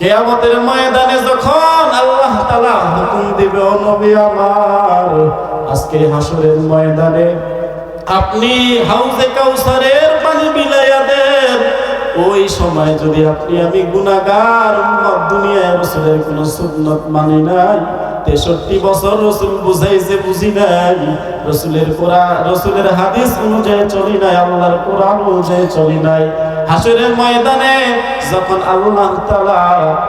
কেয়ামতের ময়দানে যখন আল্লাহ তালা হুকুম দিবে নবী আমার, আজকে হাসরের ময়দানে আপনি হাউজে কাউসারের পানি বিলাইয়া দেন। ওই সময় যদি আপনি, আমি গুনাগার উম্মত, দুনিয়ায় রসুলের কোন সুন্নত মানি নাই। তেষট্টি বছর রসুল বুঝাইছে বুঝি নাই। রসুলের কোরআন, রসুলের হাদিস অনুযায়ী চলি নাই, আল্লাহর কোরআন অনুযায়ী চলি নাই। হাসরের ময়দানে যখন আল্লাহ তাআলা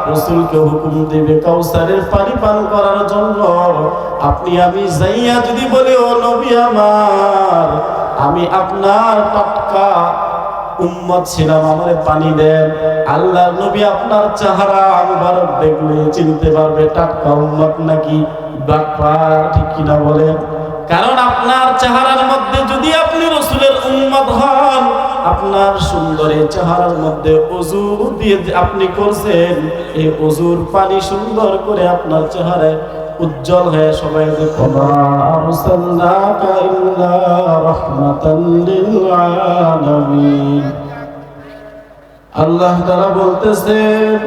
রসুলকে হুকুম দেবে কাউসারের পানি পান করার জন্য, আপনি আমি যাইয়া যদি বলি, ও নবী আমার, আমি আপনার টাটকা উম্মত ছিলাম, আমার পানি দেন। আল্লাহ নবী আপনার চেহারা মুবারক দেখলে চিনতে পারবে, টাটকা উম্মত নাকি বাটপা ঠিক কিনা বলেন? কারণ আপনার চেহারার মধ্যে যদি আপনি রসুলের উম্মত হন আপনার সুন্দর চেহারার মধ্যে অজু দিয়ে আপনি করছেন, এই অজুর পানি সুন্দর করে আপনার চেহারায় উজ্জ্বল হয়ে সবাই আল্লাহ তাআলা বলতেছেন,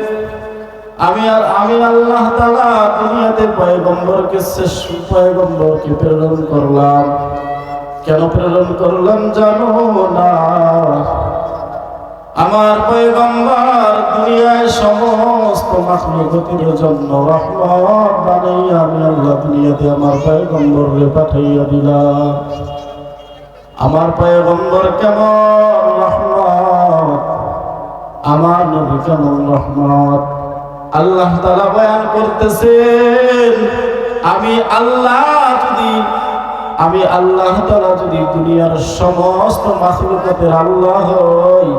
আমি আর, আমি আল্লাহ তাআলা দুনিয়াতে পয়গম্বরকে শ্রেষ্ঠ পয়গম্বরকে প্রেরণ করলাম। কেন প্রেরণ করলাম জানো না? আমার পয়গম্বর দুনিয়ায় সমস্ত মাখলুকতির জন্য রহমত বানাইয়া আমি আল্লাহ দুনিয়াতে আমার পয়গম্বরকে পাঠাইয়া দিলাম। আমার পয়গম্বর কেমন রহমত? আমার নবী কেমন রহমত? আল্লাহ তাআলা বয়ান করতেছেন, আমি আল্লাহ যদি আমি আল্লাহ তাআলা যদি দুনিয়ার সমস্ত মাখলুকাতের আল্লাহ হই,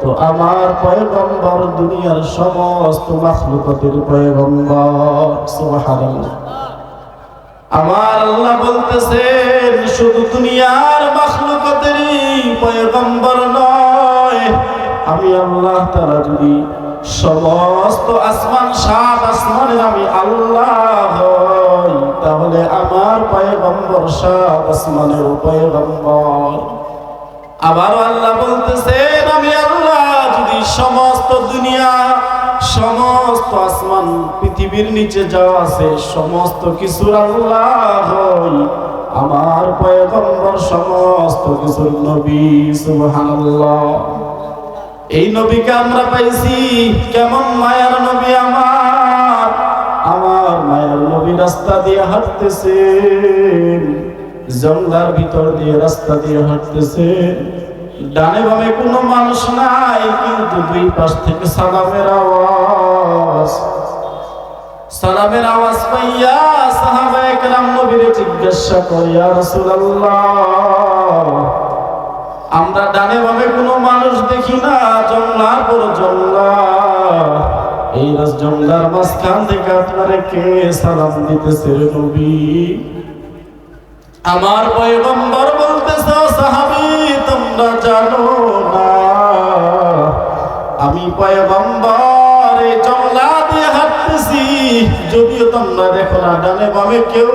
তো আমার পয়গম্বর দুনিয়ার সমস্ত মাখলুকাতের পয়গম্বর আমার আল্লাহ বলতেছেন, শুধু দুনিয়ার মাখলুকাতেরই পয়গম্বর নয়, আমি আল্লাহ তারা যদি সমস্ত আসমান, সাত আসমানের আমি আল্লাহ তাহলে আমার পয়গম্বর সাত আসমানের পয়গম্বর। আবারও আল্লাহ বলতেছেন, আমি আল্লাহ, যদি সমস্ত দুনিয়া, সমস্ত আসমান, পৃথিবীর নিচে যা আছে, সমস্ত কিছুর আল্লাহ হই। আমার পয়গম্বর সমস্ত কিছুর নবী, সুবহানাল্লাহ। এই নবীকে আমরা পাইছি, কেমন মায়ার নবী আমার। রাস্তা দিয়ে হাঁটতেছেন জঙ্গলার ভিতর দিয়ে রাস্তা দিয়ে হাঁটতেছেন ডানে বামে কোনো মানুষ নাই, কিন্তু দুই পাশ থেকে সালামের আওয়াজ। সালামের আওয়াজ পাইয়া সাহাবায়ে কেরাম নবীরে জিজ্ঞাসা করিয়া রাসূলুল্লাহ, আমরা ডানে বামে কোনো মানুষ দেখি না জঙ্গলার পর জঙ্গলা এই রাজ জঙ্গলার মাঝখান থেকে আপনারে কে সালাম দিতেছে নবী? আমার পয়গম্বর বলতেছে সাহাবি, তোমরা জানো না, আমি পয়গম্বর, এই জঙ্গলা দিয়ে হাঁটতেছি, যদিও তোমরা দেখো না, ডানে বামে কেউ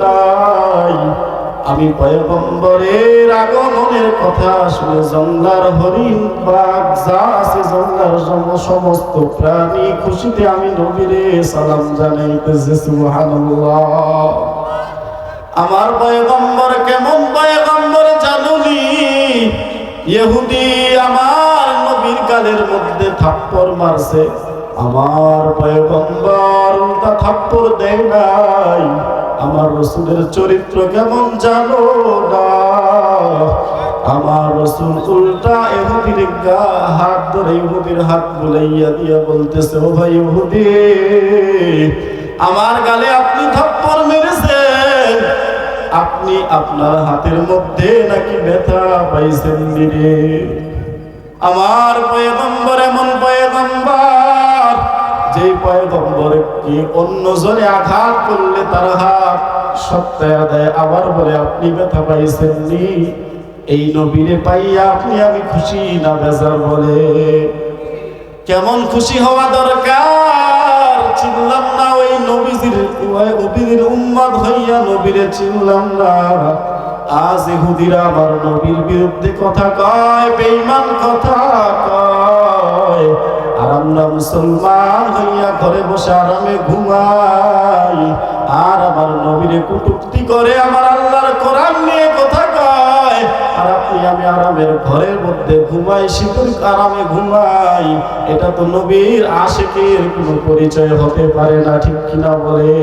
নাই আমি পয়গম্বরের আগমনের কথা শুনে জঙ্গলার হরিণ বাঘ যা আছে জঙ্গলার সমস্ত প্রাণী খুশিতে আমি নবীরে সালাম জানাইতেছি, সুবহানাল্লাহ। আমার পয়গম্বর কেমন পয়গম্বর জানুনি? ইহুদি আমার নবীর কালের মধ্যে থাপ্পড় মারছে। আমার পয়গম্বর উল্টা থাপ্পড় দেয় নাই। আমার রসুলের চরিত্র কেমন জানো না? আমার রসুল উল্টা এহুদির গা হাত ধরে ইহুদির হাত বুলাইয়া দিয়া বলতেছে, ও ভাই ইহুদি, আমার গালে আপনি থাপ্পড় মেরেছেন। আপনি আপনার হাতের মধ্যে নাকি ব্যথা পাইছেন দিরে আমার পয়গম্বর এমন পয়গম্বর যে পয়গম্বর অন্য জনে আঘাত করলে তার হাত সত্যায় দেয় আবার বলে, আপনি ব্যথা এই নবীরে পাইয়া আপনি, আমি খুশি না বেজার বলে। কেমন খুশি হওয়া দরকার? চিনলাম না ওই নবীজির নবীর উম্মাদ হইয়া নবীরে চিনলাম না। আজ ইহুদিরা আমার নবীর বিরুদ্ধে কথা কয়, বেঈমান কথা কয়। আমরা মুসলমান হইয়া ঘরে বসে আরামে ঘুমাই। আর আমার নবীরে কুটুক্তি করে আমার আল্লাহর কোরআন নিয়ে কথা কয়। আর আপনি আমি আরামের ঘরের মধ্যে ঘুমাই আরামে ঘুমাই। এটা তো নবীর আশেকের কোনো পরিচয় হতে পারে না, ঠিক কিনা বলে?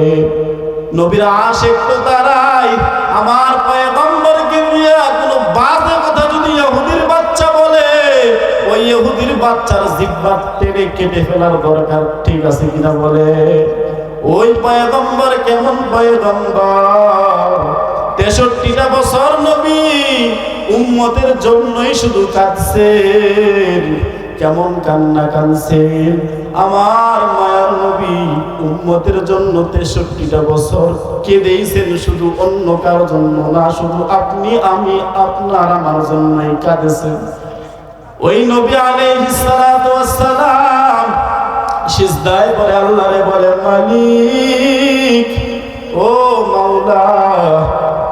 নবীর আশেক তো তারাই। আমার পয়গম্বরকে নিয়ে কোনো বাজে ইহুদির বাচ্চার জিব্বা টেনে কেটে ফেলার দরকার ঠিক আছে কিনা বলে? ওই পয়গম্বর কেমন পয়গম্বর? তেষট্টিটা বছর নবী উম্মতের জন্যই শুধু কাঁদছেন। কেমন কান্না কানছেন আমার মায়ার নবী উম্মতের জন্য তেষট্টিটা বছর কেঁদেইছেন শুধু অন্য কারোর জন্য না, শুধু আপনি, আমি, আপনার, আমার জন্যই কাঁদেছেন। ওই নবী আলাইহিস সালাতু ওয়াস সালাম সিজদায় পরে আল্লাহরে বলে, মালিক, ও মাওলা,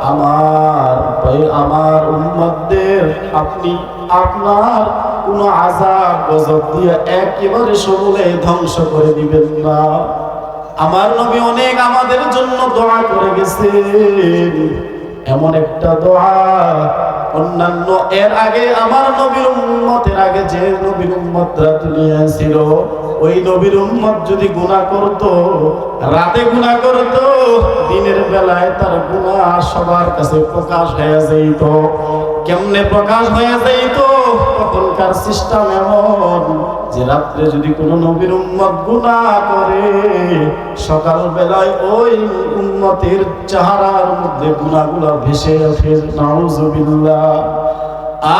আমার ভাই, আমার উম্মতদের, আপনি আপনার কোন আযাব, গজব দিয়ে একেবারে সমূলে ধ্বংস করে দিবেন না। আমার নবী অনেক আমাদের জন্য দোয়া করে গেছেন। এমন একটা দোয়া। অন্যান্য, এর আগে আমার নবীর উম্মতের আগে যে নবীর উম্মতরা দুনিয়ায় ছিল, ওই নবীর উম্মত যদি গুনাহ করত, রাতে গুনাহ করত, দিনের বেলায় তার গুনাহ সবার কাছে প্রকাশ হয়ে যাইত। কেমনে প্রকাশ হয়ে যাইত তখনকার সিস্টেম এমন যে রাত্রে যদি কোনো নবীর উম্মত গুনাহ করে সকাল বেলায় ওই উম্মতের চেহারার মধ্যে গুনাহগুলো ভেসে ওঠে, নাউজুবিল্লাহ।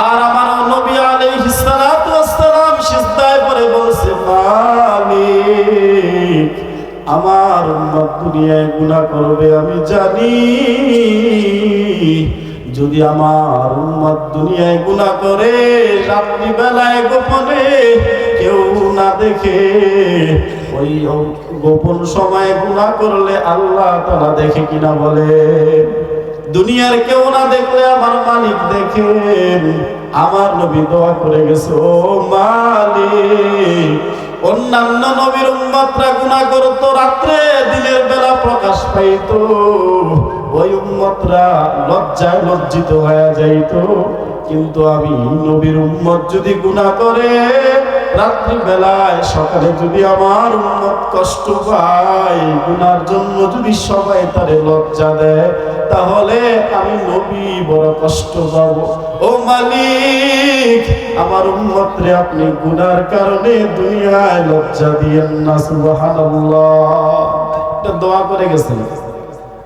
আর আমার নবী আলাইহিস সালাতু ওয়াস সালাম সিজদায় পড়ে বলছে, মালিক, আমার উম্মত দুনিয়ায় গুনাহ করবে, আমি জানি। যদি আমার উম্মত দুনিয়ায় গুনাহ করে রাত্রি বেলায় গোপনে কেউ না দেখে, ওই গোপন সময়ে গুনাহ করলে আল্লাহ তারা দেখে কিনা বলে। দুনিয়ার কেউ না দেখলে আমার মালিক দেখেন আমার নবী দোয়া করে গেছে, ও মালিক, অন্যান্য নবীর উম্মতরা গুনাহ করতো, রাত্রে দিনের বেলা প্রকাশ পাইতো। ওই উম্মতরা লজ্জায় লজ্জিত হয়ে যাইতো। কিন্তু আমি নবীর উম্মত যদি গুনাহ করে রাত্রি বেলায় সকালে যদি আমার উম্মত কষ্ট পায়, গুনার জন্য যদি সবাই তারে লজ্জা দেয়, তাহলে আমি নবী বড় কষ্ট পাবো। ও মালিক, আমার উম্মত রে আপনি গুনার কারণে দুনিয়ায় লজ্জা দিয়েন না, সুবহানাল্লাহ। দোয়া করে গেছেন।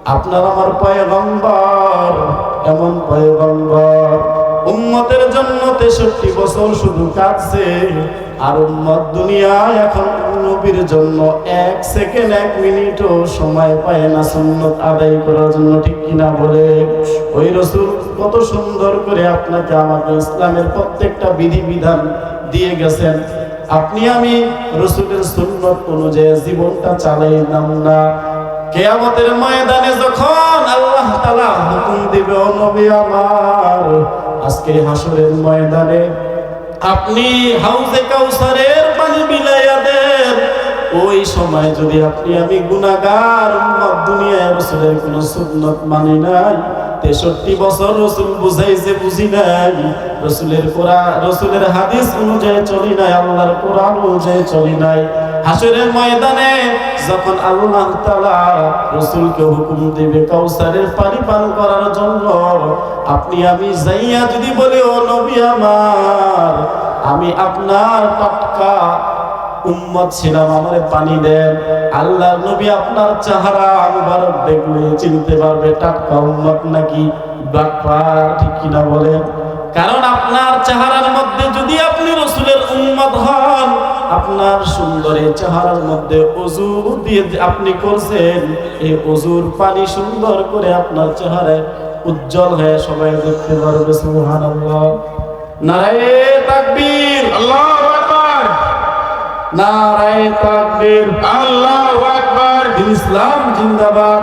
আপনার আমার পয়গম্বর, এমন পয়গম্বর। উম্মতের জন্য তেষট্টি বছর শুধু কাটছে, আর উম্মত দুনিয়ায় এখন নবীর জন্য এক সেকেন্ড, এক মিনিটও সময় পায় না সুন্নত আদায় করার জন্য, ঠিক কিনা বলে? ওই রসুল কত সুন্দর করে আপনাকে আমাকে ইসলামের প্রত্যেকটা বিধি বিধান দিয়ে গেছেন। আপনি আমি রসুলের সুন্নত অনুযায়ী জীবনটা চালাইলাম না। কেয়ামতের ময়দানে যখন আল্লাহ তালা হুকুম দিবে নবী আমার আজকে হাসরের ময়দানে আপনি হাউজে কাউসারের পানি বিলাইয়া দেন। ওই সময় যদি আপনি, আমি উম্মত, দুনিয়ায় রসুলের কোন সুন্নত মানি নাই, তেষট্টি বছর রসুল বুঝাইছে বুঝি নাই, রসুলের কোরআন, রসুলের হাদিস অনুযায়ী চলি নাই, আল্লাহর কোরআন অনুযায়ী চলি নাই হাসরের ময়দানে যখন আল্লাহ তাআলা রসুলকে হুকুম দেবে কাউসারের পানি পান করার জন্য, আপনি আমি যাইয়া যদি বলি, ও নবী আমার, আমি আপনার টাটকা উম্মত ছিলাম, আমারে পানি দেন। আল্লাহ নবী আপনার চেহারা মুবারক দেখলে চিনতে পারবে, টাটকা উম্মত নাকি বাটপা ঠিক কিনা বলেন? কারণ আপনার চেহারার মধ্যে যদি আপনি রসুলের উম্মত হন আপনার সুন্দর এই চেহারার মধ্যে অজু দিয়ে আপনি করছেন এই অজুর পানি সুন্দর করে আপনার চেহারায় উজ্জ্বল হয়ে সবাই দেখতে পারবে সুবহানাল্লাহ। নারায়ে তাকবীর। আল্লাহ আকবার। নারায়ে তাকবীর। আল্লাহু আকবার। ইসলাম জিন্দাবাদ।